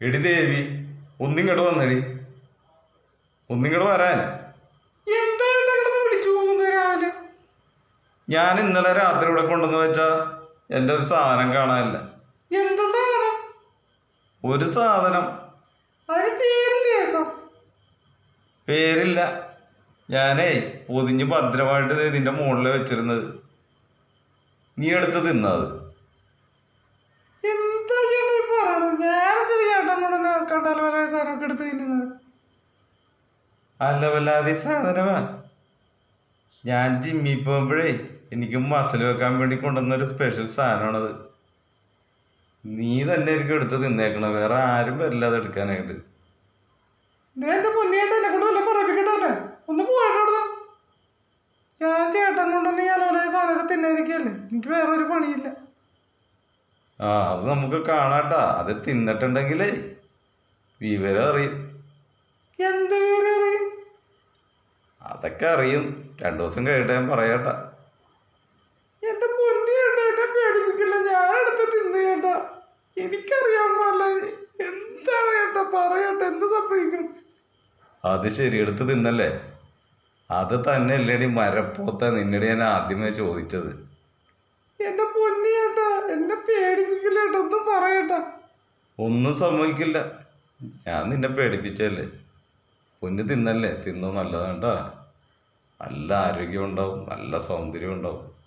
എടി ദേവി ഒന്നിങ്ങോട്ട് വന്നടി. ഒന്നിങ്ങോട്ട് വരാൻ. വിളിച്ചു രാവിലെ? ഞാൻ ഇന്നലെ രാത്രി ഇവിടെ കൊണ്ടുവന്ന് വെച്ചാ എന്റെ ഒരു സാധനം കാണാനില്ല. എന്താ സാധനം? ഒരു സാധനം. പേരില്ല ഞാനേ പൊതിഞ്ഞ് ഭദ്രമായിട്ട് ഇതിന്റെ ഇതിന്റെ മുകളിൽ വെച്ചിരുന്നത്. നീ എടുത്ത് തിന്നത് എന്താ ചേട്ടാ ഈ പറയണത് ഞാനെന്താ ചേട്ടൻ കൂടെ കണ്ടാൽ പല സാധനമൊക്കെ എടുത്ത് തിന്നുന്നത് അല്ല വല്ലാതെ സാധനമാ. ഞാൻ ജിമ്മി പോകുമ്പോഴേ എനിക്ക് മസിൽ വെക്കാൻ വേണ്ടി കൊണ്ടുവന്ന ഒരു സ്പെഷ്യൽ സാധനമാണത്. നീ തന്നെ എനിക്ക് എടുത്ത് തിന്നേക്കണ വേറെ ആരും വരില്ല അത് എടുക്കാനായിട്ട്. ഞാൻ ചേട്ടൻ കൊണ്ടുതന്നെ ഈ അലോല സാധനമൊക്കെ തിന്നായിരിക്കല്ലേ എനിക്ക് വേറെ ഒരു പണിയില്ല. ആ അത് നമുക്ക് കാണാട്ടാ. അത് തിന്നിട്ടുണ്ടെങ്കിലേ വിവരം അറിയും എന്ത് വിവരം അറിയും അതൊക്കെ അറിയും. രണ്ടു ദിവസം കഴിയട്ടെ ഞാൻ പറയാട്ടാ. എന്റെ പൊന്നിയേട്ട എന്നെ പേടിപ്പിക്കില്ല. ഞാൻ എടുത്ത് തിന്ന് ചേട്ടാ. എനിക്കറിയാൻ പാടില്ല. എന്താണ് ചേട്ടാ? പറയട്ടെ എന്ത് സംഭവിക്കും അത് ശരി എടുത്ത് തിന്നല്ലേ? അത് തന്നെ അല്ലേടി മരപ്പോത്ത നിന്നോട് ഞാൻ ആദ്യമേ ചോദിച്ചത്. എന്റെ പൊന്നിയേട്ടാ എന്നെ പേടിപ്പിക്കില്ല കേട്ടോ ഒന്നും പറയട്ടാ ഒന്നും സംഭവിക്കില്ല. ഞാൻ നിന്നെ പേടിപ്പിച്ചല്ലേ? പൊന്ന് തിന്നല്ലേ? തിന്നോ കേട്ടോ. നല്ല ആരോഗ്യം ഉണ്ടാവും നല്ല സൗന്ദര്യം ഉണ്ടാവും.